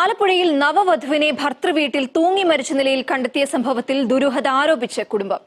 ആലപ്പുഴയിൽ നവവധുവിനെ ഭർത്തൃവീട്ടിൽ തൂങ്ങി മരിച്ച നിലയിൽ കണ്ടെത്തിയ സംഭവത്തിൽ ദുരൂഹത ആരോപിച്ച കുടുംബം.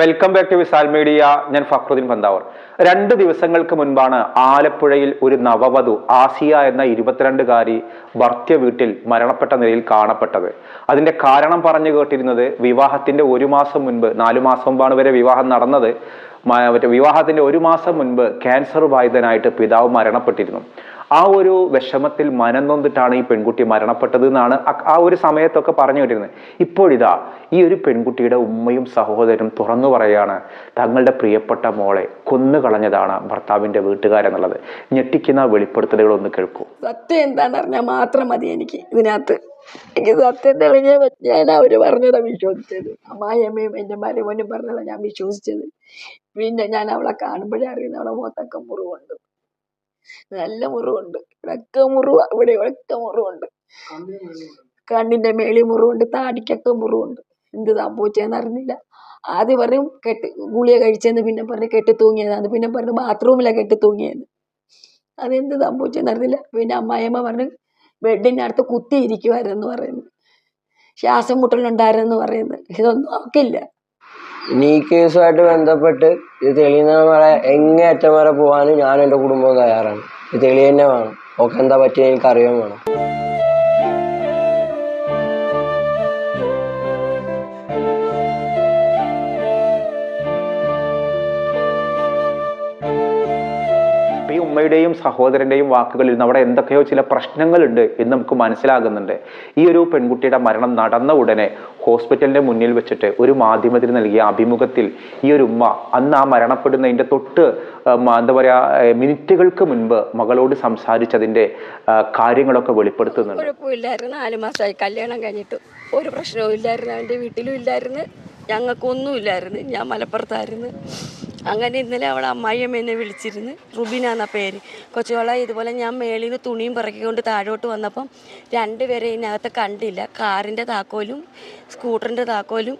വെൽക്കം ബാക്ക് ടു വിസാൽ മീഡിയ. ഞാൻ ഫക്രുദ്ദീൻ പന്താവർ. രണ്ട് ദിവസങ്ങൾക്ക് മുൻപാണ് ആലപ്പുഴയിൽ ഒരു നവവധു ആസിയ എന്ന ഇരുപത്തിരണ്ടുകാരി ഭർത്യ വീട്ടിൽ മരണപ്പെട്ട നിലയിൽ കാണപ്പെട്ടത്. അതിന്റെ കാരണം പറഞ്ഞു കേട്ടിരുന്നത് വിവാഹത്തിന്റെ ഒരു മാസം മുൻപ് നാലു മാസം മുമ്പാണ് വരെ വിവാഹം നടന്നത്. മറ്റേ വിവാഹത്തിന്റെ ഒരു മാസം മുൻപ് ക്യാൻസർ ബാധിതനായിട്ട് പിതാവ് മരണപ്പെട്ടിരുന്നു. ആ ഒരു വിഷമത്തിൽ മനംനൊന്നിട്ടാണ് ഈ പെൺകുട്ടി മരണപ്പെട്ടത് എന്നാണ് ആ ഒരു സമയത്തൊക്കെ പറഞ്ഞു കേട്ടിരുന്നത്. ഇപ്പോഴിതാ ഈ ഒരു പെൺകുട്ടിയുടെ ഉമ്മയും സഹോദരനും തുറന്നു പറയാണ് തങ്ങളുടെ പ്രിയപ്പെട്ട മോളെ കൊന്നുകളഞ്ഞതാണ് ഭർത്താവിന്റെ വീട്ടുകാരെന്നുള്ളത്. ഞെട്ടിക്കുന്ന വെളിപ്പെടുത്തലുകൾ ഒന്ന് കേൾക്കൂ. സത്യം എന്താണെന്ന് അറിഞ്ഞാൽ മാത്രം മതി എനിക്ക് ഇതിനകത്ത്. എനിക്ക് സത്യം തെളിഞ്ഞേ ഞാൻ അവർ പറഞ്ഞതാ വിശ്വസിച്ചത്. അമ്മായിയമ്മയും എന്റെ മരുമോനും പറഞ്ഞതാ ഞാൻ വിശ്വസിച്ചത്. പിന്നെ ഞാൻ അവളെ കാണുമ്പോഴേ അറിയുന്ന അവളെ മുഖത്തൊക്കെ മുറിവുണ്ട്. നല്ല മുറിവുണ്ട്. ഇവിടെയൊക്കെ മുറിവ ഇവിടെ ഇവിടെയൊക്കെ മുറിവുണ്ട്. കണ്ണിന്റെ മേളിൽ മുറിവുണ്ട് താടിക്കൊക്കെ മുറിവുണ്ട്. എന്ത് സംഭവിച്ചതെന്ന് അറിഞ്ഞില്ല. ആദ്യം പറയും കെട്ട് ഗുളിക കഴിച്ചെന്ന് പിന്നെ പറഞ്ഞ് കെട്ടി തൂങ്ങിയതാണ് പിന്നെ പറഞ്ഞു ബാത്റൂമിലാണ് കെട്ടി തൂങ്ങിയെന്ന് അതെന്ത് സംഭവിച്ചെന്ന് അറിഞ്ഞില്ല. പിന്നെ അമ്മായിയമ്മ പറഞ്ഞു ബെഡിന്റെ അടുത്ത് കുത്തിയിരിക്കുമായിരുന്നു പറയുന്നു. ശ്വാസം മുട്ടലുണ്ടായിരുന്നു പറയുന്നു. ഇതൊന്നും അവക്കില്ല ഇനി കേസുമായിട്ട് ബന്ധപ്പെട്ട് ഇത് തെളിയുന്ന വരെ എങ്ങനെ അറ്റം വരെ പോകാനും ഞാനും എന്റെ കുടുംബവും തയ്യാറാണ്. ഇത് തെളിയന്നെ വേണം. ഓക്കെ എന്താ പറ്റിയ എനിക്ക് അറിയാൻ വേണം. ഉമ്മയുടെയും സഹോദരന്റെയും വാക്കുകളിൽ അവിടെ എന്തൊക്കെയോ ചില പ്രശ്നങ്ങളുണ്ട് എന്ന് നമുക്ക് മനസ്സിലാകുന്നുണ്ട്. ഈ ഒരു പെൺകുട്ടിയുടെ മരണം നടന്ന ഉടനെ ഹോസ്പിറ്റലിന്റെ മുന്നിൽ വെച്ചിട്ട് ഒരു മാധ്യമത്തിന് നൽകിയ അഭിമുഖത്തിൽ ഈ ഒരു ഉമ്മ അന്ന് ആ മരണപ്പെടുന്നതിന്റെ തൊട്ട് എന്താ പറയാ മിനിറ്റുകൾക്ക് മുൻപ് മകളോട് സംസാരിച്ചതിന്റെ കാര്യങ്ങളൊക്കെ വെളിപ്പെടുത്തുന്നുണ്ട്. കുഴപ്പമില്ലായിരുന്നു. നാല് മാസമായി കല്യാണം കഴിഞ്ഞിട്ട് ഒരു പ്രശ്നവും ഇല്ലായിരുന്നു. അവന്റെ വീട്ടിലും ഇല്ലായിരുന്നു. ഞങ്ങൾക്കൊന്നും ഇല്ലായിരുന്നു ഞാൻ മലപ്പുറത്തായിരുന്നു. അങ്ങനെ ഇന്നലെ അവൾ അമ്മായിയമ്മ എന്നെ വിളിച്ചിരുന്ന്. റുബിന എന്ന പേര്. കൊച്ചുവള ഇതുപോലെ ഞാൻ മേളിൽ നിന്ന് തുണിയും പറക്കിക്കൊണ്ട് താഴോട്ട് വന്നപ്പം രണ്ടുപേരെ ഇതിനകത്ത് കണ്ടില്ല. കാറിന്റെ താക്കോലും സ്കൂട്ടറിന്റെ താക്കോലും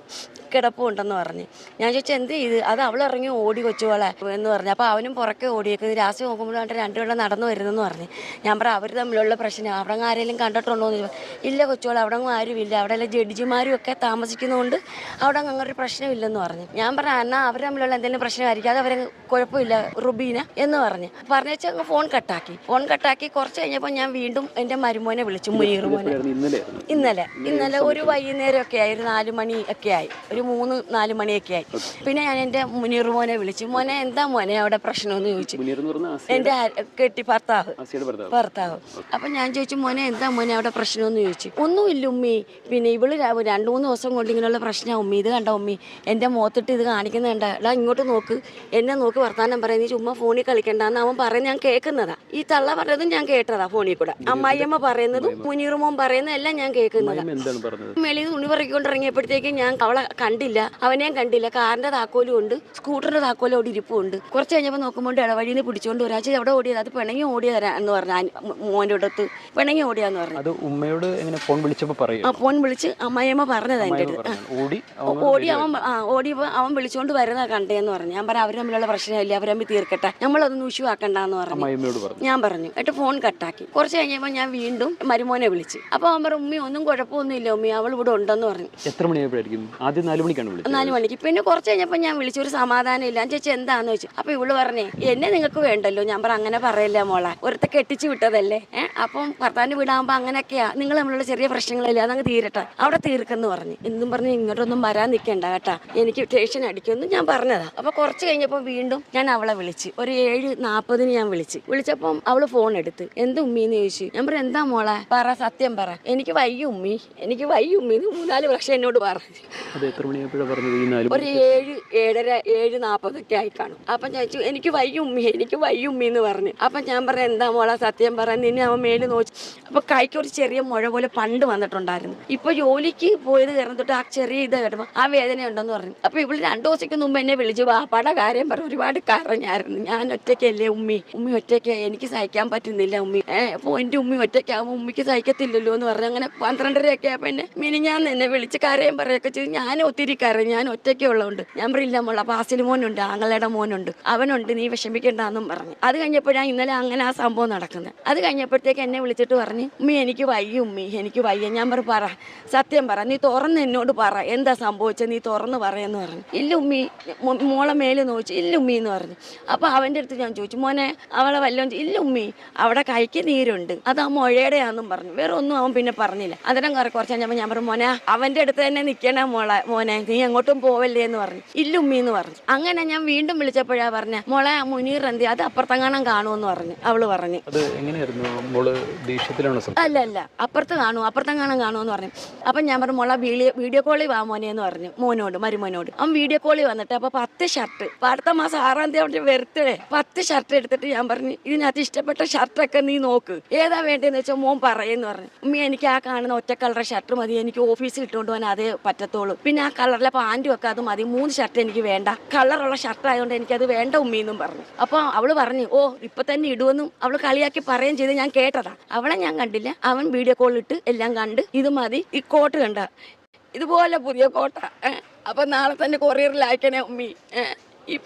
കിടപ്പുണ്ടെന്ന് പറഞ്ഞ്. ഞാൻ ചോദിച്ചാൽ എന്ത് ചെയ്ത് അത് അവൾ ഇറങ്ങി ഓടി കൊച്ചുവളെ എന്ന് പറഞ്ഞു. അപ്പോൾ അവനും പുറക്കെ ഓടിയേക്കുന്നത് രാത്രി നോക്കുമ്പോഴാണ് രണ്ടുപേരും നടന്നു വരുന്നെന്ന് പറഞ്ഞു. ഞാൻ പറയാം അവർ തമ്മിലുള്ള പ്രശ്നം. അവിടെ ആരെങ്കിലും കണ്ടിട്ടുണ്ടോ? എന്ന് ചോദിച്ചു. ഇല്ല കൊച്ചുകൾ അവിടെ ആരും ആരുമില്ല. അവിടെ എല്ലാം ജഡ്ജിമാരും ഒക്കെ താമസിക്കുന്നതുകൊണ്ട് അവിടെ അങ്ങ് അങ്ങനെ ഒരു പ്രശ്നമില്ലെന്ന് പറഞ്ഞു. ഞാൻ പറഞ്ഞു എന്നാൽ അവർ തമ്മിലുള്ള എന്തെങ്കിലും പ്രശ്നമായിരിക്കും അത് അവരെ കുഴപ്പമില്ല റുബീന എന്ന് പറഞ്ഞു. പറഞ്ഞേച്ച് അങ്ങ് ഫോൺ കട്ടാക്കി. ഫോൺ കട്ടാക്കി കുറച്ച് കഴിഞ്ഞപ്പോൾ ഞാൻ വീണ്ടും എന്റെ മരുമോനെ വിളിച്ചു മുനീർ മോനെ. ഇന്നലെ. ഇന്നലെ ഒരു വൈകുന്നേരം ഒക്കെ ആയി ഒരു നാല് മണി ഒക്കെ ആയി. ഒരു മൂന്ന് നാല് മണിയൊക്കെ ആയി. പിന്നെ ഞാൻ എന്റെ മുനീർ മോനെ വിളിച്ചു. മോനെ എന്താ മോനെ അവിടെ പ്രശ്നമെന്ന് ചോദിച്ചു. എന്റെ കെട്ടി ഭർത്താവ്. ഭർത്താവ്. അപ്പൊ ഞാൻ ചോദിച്ചു മോനെ എന്താ മോനെ അവിടെ പ്രശ്നമെന്ന് ചോദിച്ചു. ഒന്നുമില്ല ഉമ്മി. പിന്നെ ഇവൾ രണ്ട് രണ്ടു മൂന്ന് ദിവസം കൊണ്ട് ഇങ്ങനെയുള്ള പ്രശ്നമാണ് ഉമ്മി. ഇത് കണ്ട ഉമ്മി? എന്റെ മുഖത്തിട്ട് ഇത് കാണിക്കുന്ന കണ്ട എടാ ഇങ്ങോട്ട് നോക്ക്. എന്നെ നോക്കി വർത്താനം പറയാം നീ ചുമ്മാ ഫോണിൽ കളിക്കണ്ടെന്ന് അവൻ പറയുന്നത് ഞാൻ കേൾക്കുന്നതാ. ഈ തള്ള പറഞ്ഞതും ഞാൻ കേട്ടതാ ഫോണിൽ കൂടെ. അമ്മായിയമ്മ പറയുന്നതും മുനീർ മോൻ പറയുന്നതും എല്ലാം ഞാൻ കേൾക്കുന്നതാ. മേളിൽ തുണി പറിക്കൊണ്ടിറങ്ങിയപ്പോഴത്തേക്കും ഞാൻ അവളെ കണ്ടില്ല. അവനെയും കണ്ടില്ല. കാറിന്റെ താക്കോലും ഉണ്ട് സ്കൂട്ടറിന്റെ താക്കോലും അവിടെ ഇരിപ്പുണ്ട് കുറച്ച് കഴിഞ്ഞപ്പോൾ നോക്കുമ്പോൾ ഇടവഴിയിൽ നിന്ന് പിടിച്ചുകൊണ്ട് ഒരാഴ്ച അവിടെ ഓടിയത്. അത് പിണങ്ങി ഓടിയതാ എന്ന് പറഞ്ഞു മോന്റെ മോന്റെ അടുത്ത്. പിണങ്ങി ഓടിയാന്ന് പറഞ്ഞു. അത് ഉമ്മയോട് ഫോൺ വിളിച്ചപ്പോൾ പറയും? ആ ഫോൺ വിളിച്ച് അമ്മായിയമ്മ പറഞ്ഞതാ എന്റെ അടുത്ത്. ഓടി ഓടി അവൻ ഓടിയപ്പോ ഓടിയപ്പോൾ അവൻ വിളിച്ചുകൊണ്ട് വരുന്ന കണ്ടേന്ന് പറഞ്ഞു. ഞാൻ പറഞ്ഞു അവർ തമ്മിലുള്ള പ്രശ്നമില്ല അവർ തമ്മിൽ തീർക്കട്ടെ. നമ്മളതൊന്നും ഇഷ്യൂ ആക്കണ്ടെന്ന് പറഞ്ഞു. ഞാൻ പറഞ്ഞു. എന്നിട്ട് ഫോൺ കട്ടാക്കി കുറച്ച് കഴിഞ്ഞപ്പോൾ ഞാൻ വീണ്ടും മരുമോനെ വിളിച്ചു. അപ്പോൾ അവൻ പറഞ്ഞു ഉമ്മി ഒന്നും കുഴപ്പമൊന്നുമില്ല ഉമ്മി അവൾ ഇവിടെ ഉണ്ടെന്ന് പറഞ്ഞു. എത്ര മണിയായിരിക്കും ആദ്യം നാല് മണിക്കാണ് നാല് മണിക്ക്. പിന്നെ കുറച്ച് കഴിഞ്ഞപ്പോൾ ഞാൻ വിളിച്ചു. ഒരു സമാധാനം ഇല്ല. ചേച്ചി എന്താന്ന് വെച്ചു അപ്പോൾ ഇവൾ പറഞ്ഞേ എന്നെ നിങ്ങൾക്ക് വേണ്ടല്ലോ. ഞാൻ പറഞ്ഞു അങ്ങനെ പറയില്ല മോളെ. ഒരുത്ത കെട്ടിച്ചു വിട്ടതല്ലേ? ഏഹ് അപ്പം ഭർത്താവിന്റെ വീടാകുമ്പോൾ അങ്ങനെയൊക്കെയാ. നിങ്ങൾ നമ്മളുടെ ചെറിയ പ്രശ്നങ്ങളില്ല അതങ്ങ് തീരട്ടെ. അവിടെ തീർക്കെന്ന് പറഞ്ഞു. എന്നും പറഞ്ഞ് ഇങ്ങോട്ടൊന്നും വരാൻ നിൽക്കണ്ട കേട്ടാ. എനിക്ക് ടെൻഷൻ അടിക്കുമെന്ന് ഞാൻ പറഞ്ഞതാ. അപ്പോൾ കുറച്ച് കഴിഞ്ഞപ്പോൾ വീണ്ടും ഞാൻ അവളെ വിളിച്ച്. ഒരു ഏഴ് നാൽപ്പതിന് ഞാൻ വിളിച്ച്. വിളിച്ചപ്പം അവൾ ഫോൺ എടുത്ത്. എന്ത് ഉമ്മീന്ന്? ചോദിച്ചു. ഞാൻ പറഞ്ഞു എന്താ മോളെ? പറ സത്യം പറ. എനിക്ക് വയ്യ ഉമ്മി. എനിക്ക് വയ്യ ഉമ്മീന്ന് മൂന്നാൽ വർഷം എന്നോട് പറഞ്ഞു. ഒരു ഏഴ് ഏഴര ഏഴ് നാൽപ്പതൊക്കെ ആയി കാണും. അപ്പം ചോദിച്ചു എനിക്ക് വയ്യുമ്മി എനിക്ക് വയ്യുമ്മി എന്ന് പറഞ്ഞു. അപ്പം ഞാൻ പറഞ്ഞു എന്താ മോളെ സത്യം പറ. നിന്നെ അവൻ മേൽ നോക്കി അപ്പോൾ കൈക്ക് ഒരു ചെറിയ മുഴ പോലെ പണ്ട് വന്നിട്ടുണ്ടായിരുന്നു. ഇപ്പൊ ജോലിക്ക് പോയത് കാരണം തൊട്ട് ആ ചെറിയ ഇത് കേട്ടപ്പോൾ ആ വേദന ഉണ്ടെന്ന് പറഞ്ഞു. അപ്പൊ ഇവൾ രണ്ടു ദിവസത്തേക്ക് മുമ്പ് എന്നെ വിളിച്ചു വാപ്പാടെ കാര്യം പറഞ്ഞ് ഒരുപാട് കരഞ്ഞായിരുന്നു. ഞാൻ ഒറ്റയ്ക്കല്ലേ ഉമ്മി? ഉമ്മി ഒറ്റയ്ക്ക് എനിക്ക് സഹിക്കാൻ പറ്റുന്നില്ല ഉമ്മി. ഏഹ് അപ്പോൾ എന്റെ ഉമ്മി ഒറ്റയ്ക്കാകുമ്പോൾ ഉമ്മിക്ക് സഹിക്കത്തില്ലല്ലോ എന്ന് പറഞ്ഞു അങ്ങനെ പന്ത്രണ്ടരയൊക്കെ ആയപ്പോൾ എന്നെ മിനി ഞാൻ എന്നെ വിളിച്ച് കരയും പറയൊക്കെ ചെയ്ത്. ഞാൻ ഒത്തിരി കരയും ഞാൻ ഒറ്റയ്ക്കുള്ളതുകൊണ്ട് ഞാൻ പറയില്ല മോളെ ആസിൽ മോനുണ്ട് ആങ്ങളുടെ മോനുണ്ട്. അവനുണ്ട് നീ വിഷമിക്കണ്ടെന്നും പറഞ്ഞു. അത് കഴിഞ്ഞപ്പോഴാണ് ഇന്നലെ അങ്ങനെ ആ സംഭവം നടക്കുന്നത് അത് കഴിഞ്ഞപ്പോഴത്തേക്ക് എന്നെ വിളിച്ചിട്ട് പറഞ്ഞു ഉമ്മി എനിക്ക് വയ്യ ഉമ്മി എനിക്ക് വയ്യ. ഞാൻ പറ പറ. സത്യം പറ. നീ തുറന്ന് എന്നോട് പറ. എന്താ സംഭവിച്ചത് നീ തുറന്ന് പറയെന്ന് പറഞ്ഞു. ഇല്ല ഉമ്മി മോളെ മേൽ നോച്ചു ഇല്ല ഉമ്മി എന്ന് പറഞ്ഞു. അപ്പോൾ അവന്റെ അടുത്ത് ഞാൻ ചോദിച്ചു മോനെ അവളെ വല്ലതും ഇല്ലുമ്മി ഇല്ല ഉമ്മി അവിടെ കൈക്ക് നീരുണ്ട്. അത് ആ മുഴയുടെയാന്നും പറഞ്ഞു. വേറെ ഒന്നും അവൻ പിന്നെ പറഞ്ഞില്ല. അതിനും കുറെ കുറച്ച് കഴിഞ്ഞപ്പോൾ ഞാൻ പറഞ്ഞു മോനെ അവന്റെ അടുത്ത് തന്നെ നിൽക്കണേ മോളെ മോനെ നീ എങ്ങോട്ടും പോവല്ലേ എന്ന് പറഞ്ഞു. ഇല്ല ഉമ്മി എന്ന് പറഞ്ഞു. അങ്ങനെ ഞാൻ വീണ്ടും വിളിച്ചപ്പോഴാ പറഞ്ഞ മോളെ ആ മുനീർ എന്തി അത് അപ്പുറത്തെങ്ങാനും കാണുമെന്ന് പറഞ്ഞു അവൾ പറഞ്ഞു. അല്ല അല്ല. അപ്പുറത്ത് കാണൂ അപ്പുറത്തെങ്ങാനും കാണുമെന്ന് പറഞ്ഞു. അപ്പം ഞാൻ പറഞ്ഞു മോളെ വീഡിയോ വീഡിയോ കോളിൽ വാ മോനെ എന്ന് പറഞ്ഞു മോനോട് മരുമോനോട്. അവൻ വീഡിയോ കോളിൽ വന്നിട്ട് അപ്പോൾ പത്ത് ഷർട്ട് ഇപ്പം അടുത്ത മാസം ആറാം തീയതി അവന്റെ പത്ത് ഷർട്ട് എടുത്തിട്ട് ഞാൻ പറഞ്ഞു ഇതിനകത്ത് ഇഷ്ടപ്പെട്ട ഷർട്ടൊക്കെ നീ നോക്ക്. ഏതാ വേണ്ടതെന്ന് വെച്ചാൽ മോൻ പറയുമെന്ന് പറഞ്ഞു. ഉമ്മി എനിക്ക് ആ കാണുന്ന ഒറ്റ കളർ ഷർട്ട് മതി. എനിക്ക് ഓഫീസിൽ ഇട്ടുകൊണ്ട് പോകാൻ അതേ പറ്റത്തുള്ളൂ. പിന്നെ ആ കളറിലെ പാന്റും ഒക്കെ അത് മതി. മൂന്ന് ഷർട്ട് എനിക്ക് വേണ്ട. കളറുള്ള ഷർട്ട് ആയതുകൊണ്ട് എനിക്ക് അത് വേണ്ട ഉമ്മി എന്നും പറഞ്ഞു. അപ്പോൾ അവൾ പറഞ്ഞു ഓ ഇപ്പൊ തന്നെ ഇടുവെന്നും അവൾ കളിയാക്കി പറയുകയും ചെയ്ത് ഞാൻ കേട്ടതാ. അവളെ ഞാൻ കണ്ടില്ല. അവൻ വീഡിയോ കോൾ ഇട്ട് എല്ലാം കണ്ട് ഇത് മതി. ഈ കോട്ട് കണ്ട. ഇതുപോലെ പുതിയ കോട്ട. അപ്പൊ നാളെ തന്നെ കൊറിയറിൽ അയക്കണേ ഉമ്മി. ഈ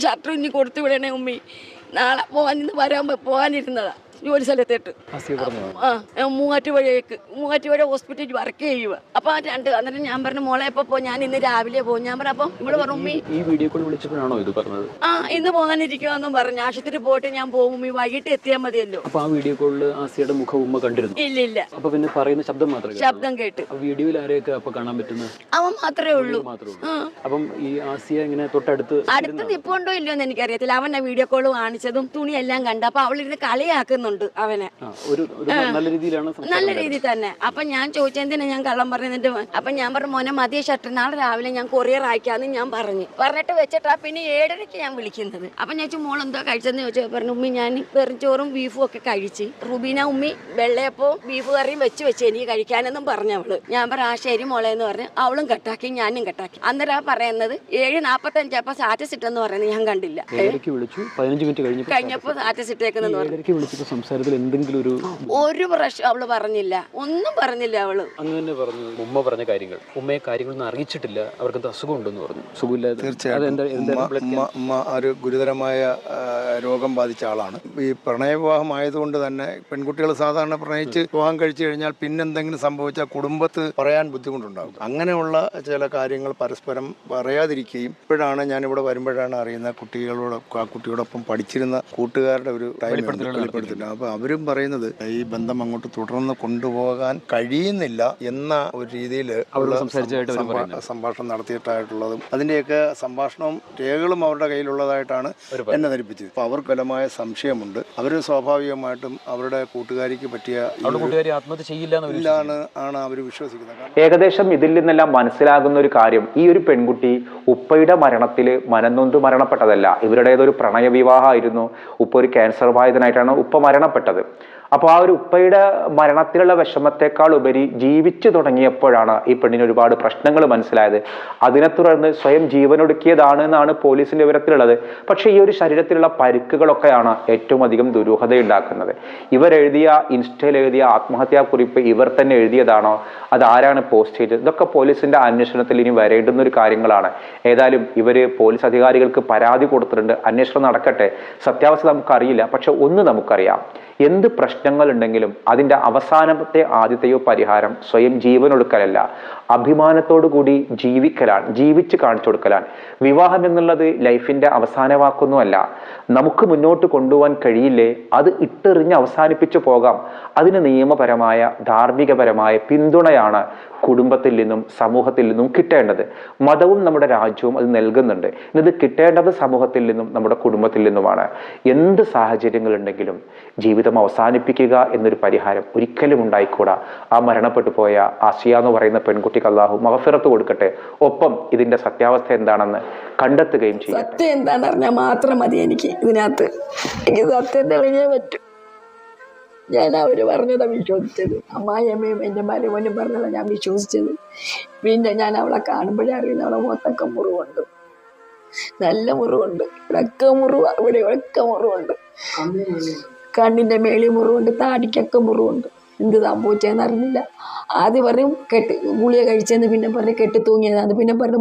ഷർട്ട് ഇനി കൊടുത്തു വിടണേ ഉമ്മി. നാളെ പോകാൻ ഇന്ന് വരാൻ പോകാനിരുന്നതാ ജോലി സ്ഥലത്തേട്ട് ആ മൂവാറ്റുപുഴയ്ക്ക് മൂവാറ്റുപുഴ ഹോസ്പിറ്റലിൽ വർക്ക് ചെയ്യുക അപ്പൊ ആ രണ്ട് അന്നേരം ഞാൻ പറഞ്ഞു മോളെ ഇപ്പൊ പോ ഞാൻ ഇന്ന് രാവിലെ പോകും. ഞാൻ പറഞ്ഞു അപ്പം ഇവിടെ പറഞ്ഞു ഈ വീഡിയോ കോൾ വിളിച്ചപ്പോഴാണോ ഇത് പറഞ്ഞത്? ആ ഇന്ന് പോകാനിരിക്കുമെന്നും പറഞ്ഞു. ആശുപത്രി പോയിട്ട് ഞാൻ പോകും ഈ വൈകിട്ട് എത്തിയാൽ മതിയല്ലോ. അപ്പൊ ആ വീഡിയോ കോളിൽ ആസിയുടെ മുഖം ഉമ്മ കണ്ടിരുന്നു. ഇല്ല ഇല്ല. അപ്പൊ പിന്നെ പറയുന്ന ശബ്ദം മാത്രമേ. ശബ്ദം കേട്ട്. വീഡിയോയിൽ ആരെയൊക്കെ അപ്പൊ കാണാൻ പറ്റുന്ന? അവൻ മാത്രമേ ഉള്ളൂ. അപ്പം ഈ ആസിയ ഇങ്ങനെ തൊട്ടടുത്ത് അടുത്ത് നിപ്പുണ്ടോ ഇല്ലയോ എന്ന് എനിക്കറിയത്തില്ല. അവൻ ആ വീഡിയോ കോൾ കാണിച്ചതും തുണിയെല്ലാം കണ്ട അപ്പൊ അവളിരുന്ന് കളിയാക്കുന്നുണ്ട് അവനെ. നല്ല രീതിയിൽ തന്നെ. അപ്പൊ ഞാൻ ചോദിച്ചതിനെ ഞാൻ കള്ളം പറഞ്ഞിട്ട് അപ്പൊ ഞാൻ പറഞ്ഞു മോനെ മതിയ ഷട്ടർ. നാളെ രാവിലെ ഞാൻ കൊറിയർ അയക്കാന്ന് ഞാൻ പറഞ്ഞു. പറഞ്ഞിട്ട് വെച്ചിട്ടാ പിന്നെ ഏഴരയ്ക്ക് ഞാൻ വിളിക്കുന്നത്. അപ്പൊ ഞാൻ ചോദിച്ചു മോൾ എന്തോ കഴിച്ചെന്ന് ചോദിച്ചു. പറഞ്ഞു ഉമ്മി ഞാൻ വെറുംചോറും ബീഫും ഒക്കെ കഴിച്ച്. റുബീന ഉമ്മി വെള്ളയപ്പവും ബീഫ് കറിയും വെച്ച് വെച്ച് എനിക്ക് കഴിക്കാനെന്നും പറഞ്ഞു അവൾ. ഞാൻ പറഞ്ഞു ആ ശരി മോളെ എന്ന് പറഞ്ഞു. അവളും കട്ടാക്കി ഞാനും കട്ടാക്കി. അന്നേരം ആ പറയുന്നത് ഏഴ് നാപ്പത്തഞ്ചപ്പോ സ്റ്റാറ്റസ് ഇട്ടെന്ന് പറയുന്നത് ഞാൻ കണ്ടില്ല. കഴിഞ്ഞപ്പോ സ്റ്റാറ്റസ് ഇട്ടേക്കുന്നു പറഞ്ഞു. സംസാരത്തിൽ എന്തെങ്കിലും ഒരു ഒരു പ്രശ്നം അവൾ പറഞ്ഞില്ല. ഒന്നും പറഞ്ഞില്ല അവൾ. അങ്ങ് തന്നെ പറഞ്ഞു. ഉമ്മ പറഞ്ഞ കാര്യങ്ങൾ. ഉമ്മയെ കാര്യങ്ങളൊന്നും അറിയിച്ചിട്ടില്ല. അവർക്ക് എന്തോ അസുഖം ഉണ്ടെന്ന് പറഞ്ഞു സുഖമില്ലാതെ ഉമ്മ ഉമ്മ ഒരു ഗുരുതരമായ രോഗം ബാധിച്ച ആളാണ്. ഈ പ്രണയവിവാഹം ആയതുകൊണ്ട് തന്നെ പെൺകുട്ടികൾ സാധാരണ പ്രണയിച്ച് വിവാഹം കഴിച്ചു കഴിഞ്ഞാൽ പിന്നെന്തെങ്കിലും സംഭവിച്ചാൽ കുടുംബത്ത് പറയാൻ ബുദ്ധിമുട്ടുണ്ടാകും. അങ്ങനെയുള്ള ചില കാര്യങ്ങൾ പരസ്പരം പറയാതിരിക്കുകയും ഇപ്പോഴാണ് ഞാൻ ഇവിടെ വരുമ്പോഴാണ് അറിയുന്ന കുട്ടികളോട് ആ കുട്ടിയോടൊപ്പം പഠിച്ചിരുന്ന കൂട്ടുകാരുടെ ഒരു ടൈം വെളിപ്പെടുത്തില്ല അപ്പൊ അവരും പറയുന്നത് ഈ ബന്ധം അങ്ങോട്ട് തുടർന്ന് കൊണ്ടുപോകാൻ കഴിയുന്നില്ല എന്ന ഒരു രീതിയിൽ. സംഭാഷണം നടത്തിയിട്ടായിട്ടുള്ളതും അതിന്റെയൊക്കെ സംഭാഷണവും രേഖകളും അവരുടെ കയ്യിലുള്ളതായിട്ടാണ് എന്നെ ധരിപ്പിച്ചത്. അപ്പോൾ അവർക്ക് ബലമായ സംശയമുണ്ട്. അവർ സ്വാഭാവികമായിട്ടും അവരുടെ കൂട്ടുകാരിക്ക് പറ്റിയ ആണ് അവർ വിശ്വസിക്കുന്നത്. ഏകദേശം ഇതിൽ നിന്നെല്ലാം മനസ്സിലാകുന്ന ഒരു കാര്യം ഈ ഒരു പെൺകുട്ടി ഉപ്പയുടെ മരണത്തിൽ മനംനൊന്ത് മരണപ്പെട്ടതല്ല. ഇവരുടേതൊരു പ്രണയ വിവാഹമായിരുന്നു ഉപ്പ ഒരു ക്യാൻസർ ബാധിതനായിട്ടാണ് ഉപ്പ മരണപ്പെട്ടത് അപ്പോൾ ആ ഒരു ഉപ്പയുടെ മരണത്തിലുള്ള വിഷമത്തെക്കാൾ ഉപരി ജീവിച്ചു തുടങ്ങിയപ്പോഴാണ് ഈ പെണ്ണിന് ഒരുപാട് പ്രശ്നങ്ങൾ മനസ്സിലായത്. അതിനെ തുടർന്ന് സ്വയം ജീവനൊടുക്കിയതാണ് എന്നാണ് പോലീസിന്റെ വിവരത്തിലുള്ളത്. പക്ഷേ ഈ ഒരു ശരീരത്തിലുള്ള പരിക്കുകളൊക്കെയാണ് ഏറ്റവും അധികം ദുരൂഹതയുണ്ടാക്കുന്നത്. ഇവരെഴുതിയ ഇൻസ്റ്റയിൽ എഴുതിയ ആത്മഹത്യാ കുറിപ്പ് ഇവർ തന്നെ എഴുതിയതാണോ? അത് ആരാണ് പോസ്റ്റ് ചെയ്തത്? ഇതൊക്കെ പോലീസിന്റെ അന്വേഷണത്തിൽ ഇനി വരേണ്ടുന്ന ഒരു കാര്യങ്ങളാണ്. ഏതായാലും ഇവർ പോലീസ് അധികാരികൾക്ക് പരാതി കൊടുത്തിട്ടുണ്ട്. അന്വേഷണം നടക്കട്ടെ. സത്യാവസ്ഥ നമുക്കറിയില്ല. പക്ഷെ ഒന്ന് നമുക്കറിയാം. എന്ത് പ്രശ്നങ്ങൾ ഉണ്ടെങ്കിലും അതിന്റെ അവസാനത്തെ ആദ്യത്തെയോ പരിഹാരം സ്വയം ജീവനൊടുക്കലല്ല. അഭിമാനത്തോടു കൂടി ജീവിക്കലാണ് ജീവിച്ച് കാണിച്ചു കൊടുക്കലാണ്. വിവാഹം എന്നുള്ളത് ലൈഫിന്റെ അവസാന വാക്കൊന്നുമല്ല നമുക്ക് മുന്നോട്ട് കൊണ്ടുപോകാൻ കഴിയില്ലേ? അത് ഇട്ടെറിഞ്ഞ് അവസാനിപ്പിച്ചു പോകാം. അതിന് നിയമപരമായ ധാർമ്മികപരമായ പിന്തുണയാണ് കുടുംബത്തിൽ നിന്നും സമൂഹത്തിൽ നിന്നും കിട്ടേണ്ടത്. മതവും നമ്മുടെ രാജ്യവും അത് നൽകുന്നുണ്ട്. ഇത് കിട്ടേണ്ടത് സമൂഹത്തിൽ നിന്നും നമ്മുടെ കുടുംബത്തിൽ നിന്നുമാണ്. എന്ത് സാഹചര്യങ്ങളുണ്ടെങ്കിലും ജീവിതം അവസാനിപ്പിക്കുക എന്നൊരു പരിഹാരം ഒരിക്കലും ഉണ്ടായിക്കൂടാ. ആ മരണപ്പെട്ടു പോയ ആസിയ എന്ന് പറയുന്ന പെൺകുട്ടിക്ക് അള്ളാഹു മഹഫിറത്ത് കൊടുക്കട്ടെ. ഒപ്പം ഇതിന്റെ സത്യാവസ്ഥ എന്താണെന്ന് കണ്ടെത്തുകയും ചെയ്യും സത്യം മാത്രം മതി ഇതിനകത്ത് എനിക്ക് സത്യം തെളിഞ്ഞേ പറ്റും. ഞാൻ അവർ പറഞ്ഞതാണ് വിശ്വസിച്ചത്. അമ്മായിയമ്മയും എന്റെ മരുമോനും പറഞ്ഞതാണ് ഞാൻ വിശ്വസിച്ചത്. പിന്നെ ഞാൻ അവളെ കാണുമ്പോഴേ അറിയുന്ന അവളെ മൊത്തക്കം മുറിവുണ്ട്. നല്ല മുറിവുണ്ട്. ഇവിടെയൊക്കെ മുറിവ്. ഇവിടെ ഇവിടെയൊക്കെ മുറിവുണ്ട്. കണ്ണിന്റെ മേളിൽ മുറിവുണ്ട്. താടിക്കൊക്കെ മുറിവുണ്ട്. എന്ത് സംഭവിച്ചതെന്ന് അറിഞ്ഞില്ല. ആദ്യം പറഞ്ഞു കെട്ട് ഗുളിക കഴിച്ചെന്ന് പിന്നെ പറഞ്ഞ് കെട്ടി തൂങ്ങിയതാണ് പിന്നെ പറഞ്ഞു